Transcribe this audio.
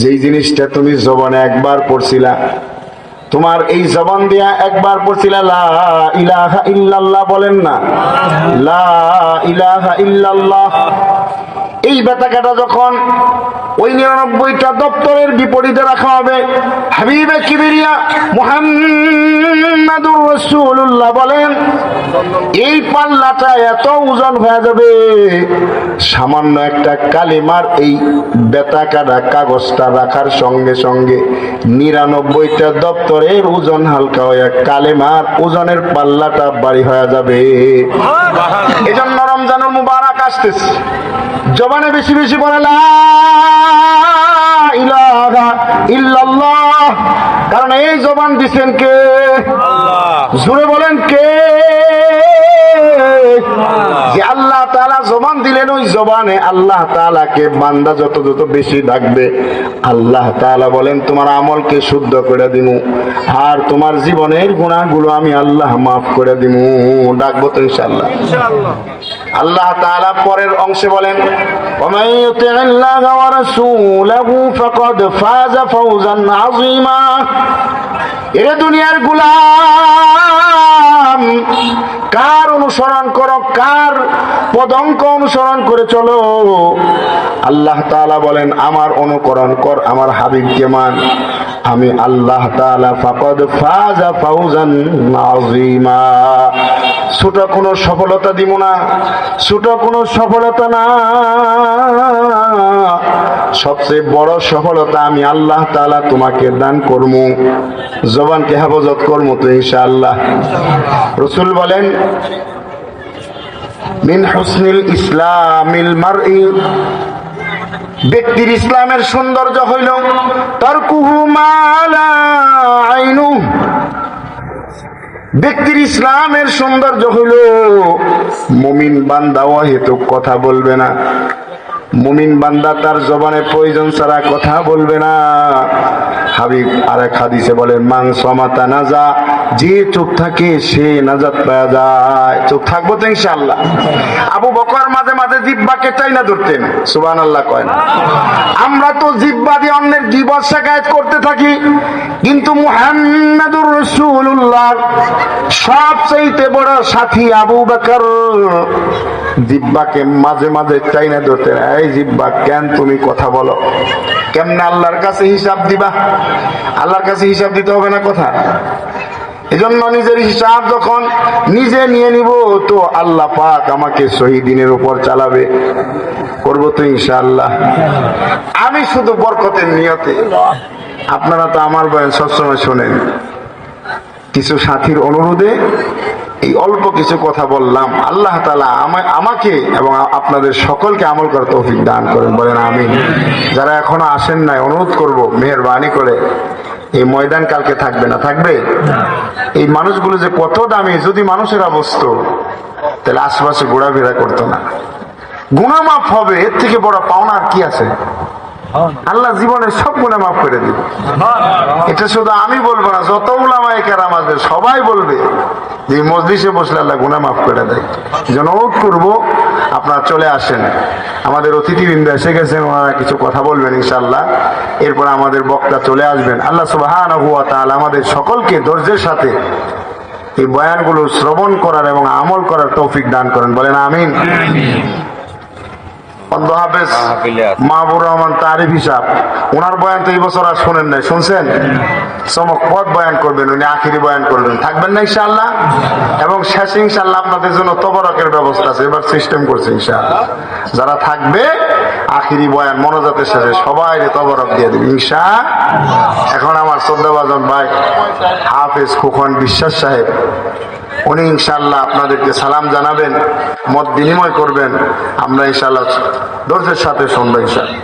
যেই জিনিসটা তুমি জবানে একবার পড়ছিলা, তোমার এই জবান দিয়া একবার পড়ছিলা, লা ইলাহা ইল্লাল্লাহ বলেন না। লা ইলাহা ইল্লাল্লাহ। এই বেতাকাটা যখন ওই নিরানব্বইটা দপ্তরের বিপরীতে রাখা হবে হাবিবে কিবিরিয়া মুহাম্মাদুর বলেন এই পাল্লাটা এত ওজন হয়ে যাবে সামান্য একটা কালিমার এই বেতাকাটা কাগজটা রাখার সঙ্গে সঙ্গে নিরানব্বইটা দপ্তরের ওজন হালকা হয়ে কালেমার ওজনের পাল্লাটা বাড়ি হয়ে যাবে। এই জন্য রমজানের মুবারক আসতেছে। জবানে বেশি বেশি বলে ইল্লাল্লাহ। কারণ এই জবান দিছেন কে? জুড়ে বলেন কে? জবান দিলেন ওই জবানে আল্লাহ তাআলাকে বান্দা যত যত বেশি ডাকবে আল্লাহ তাআলা বলেন তোমার আমলকে শুদ্ধ করে দিমু আর তোমার জীবনের গুণাগুলো আমি আল্লাহ মাফ করে দিমু ডাকবো তো ইনশাআল্লাহ আল্লাহ তাআলা পরের অংশে বলেন ومن يطع الله ورسوله فقد فاز فوزا عظيما এ দুনিয়ার গুলাম কার অনুসরণ করো, কার পদঙ্ক অনুসরণ করে চলো। আল্লাহ বলেন, আমার অনুকরণ কর, আমার হাবিবকে মান। আমি আল্লাহ তাআলা ফাকদ ফাউজান ছোট কোনো সফলতা দিব না ছোট কোনো সফলতা না। সবচেয়ে বড় সফলতা আমি আল্লাহ তাআলা তোমাকে দান করমু। জবানকে হেফাজত করমু তো ইনশাআল্লাহ। রসুল বলেন মিন হুসনিল ইসলামিল মারই। ব্যক্তির ইসলামের সৌন্দর্য হইল তার কুহুমালু আইনু। ব্যক্তির ইসলামের সৌন্দর্য হইল, মুমিন বান্দা অহেতুক কথা বলবে না। মুমিন বান্দা তার জবানে প্রয়োজন ছাড়া কথা বলবে না। হাবিব আরেক হাদিসে বলেন মাং সমাতা যা যে চুপ থাকে সে নাজাত পাওয়া যায়। চুপ থাকব তো ইনশাআল্লাহ। আবু বকর মাঝে মাঝে জিব্বাকে চাই না ধরতেন সুবান আল্লাহ কয় না। আমরা তো জিব্বা দিয়ে অন্যের দিবস শেখায়ত করতে থাকি। কিন্তু মুহাম্মাদুর রাসূলুল্লাহ সবচেয়ে বড় সাথী আবু বকর। জিব্বাকে মাঝে মাঝে চাই না ধরতেন এই জিব্বা, কেন তুমি কথা বলো? কেমনে আল্লাহর কাছে হিসাব দিবা? আল্লাহর কাছে হিসাব দিতে হবে না কথা? এজন্য নিজের হিসাব যখন নিজে নিয়ে নিব, তো আল্লাহ পাক আমাকে শহীদিনের উপর চালাবে। করব তো ইনশাআল্লাহ। আমি শুধু বরকতের নিয়তে। আপনারা তো আমার বয়ান সবসময় শোনেন। কিছু সাথীর অনুরোধে এই অল্প কিছু কথা বললাম। আল্লাহ তালা আমাকে এবং আপনাদের সকলকে আমল করার তৌফিক দান করেন, বলেন আমি যারা এখনও আসেন নাই, অনুরোধ করব, মেহরবানি করে এই ময়দান কালকে থাকবে না, থাকবে? এই মানুষগুলো যে কত দামি, যদি মানুষের বসতো তাহলে আশেপাশে ঘোরাফেরা করতো না। গুণা মাফ হবে, এর থেকে বড় পাওনা আর কি আছে? আল্লাহ জীবনের সব গুণা মাফ করে দিব। এটা শুধু আমি বলব না, যত উলামায়ে কেরাম আছে সবাই বলবে যে এই মসজিদে বসলে আল্লাহ গুনাহ মাফ করে দেয়। জন্য অনুরোধ করব আপনারা চলে আসেন। আমাদের অতিথিবৃন্দ এসে গেছেন, ওনারা কিছু কথা বলবেন ইনশাল্লাহ এরপর আমাদের বক্তা চলে আসবেন। আল্লাহ তাআলা আমাদের সকলকে ধৈর্যের সাথে এই বয়ানগুলো শ্রবণ করার এবং আমল করার তৌফিক দান করেন। বলেন আমিন। অন্ধ হাফেজ মাহবুর রহমান তারিফ হিসাব। ওনার বয়ান তো এই বছর আর শোনেন নাই শুনছেন? চমক পথ বয়ান করবেন উনি আখিরি বয়ান করবেন। থাকবেন না ইনশাআল্লাহ? এবং শেষে ইনশাআল্লাহ আপনাদের জন্য তবরকের ব্যবস্থা আছে এবার সিস্টেম করছে ইনশাআল্লাহ। যারা থাকবে আখিরি বয়ান মনোজাতের শেষে সবাই তবরক দিয়ে দেবে। ইনশা এখন আমার শ্রদ্ধাভাজন ভাই হাফেজ খুখন বিশ্বাস সাহেব। উনি ইনশাল্লাহ আপনাদেরকে সালাম জানাবেন মত বিনিময় করবেন। আমরা ইনশাল্লাহ ধৈর্যের সাথে শুনব ইনশাল্লাহ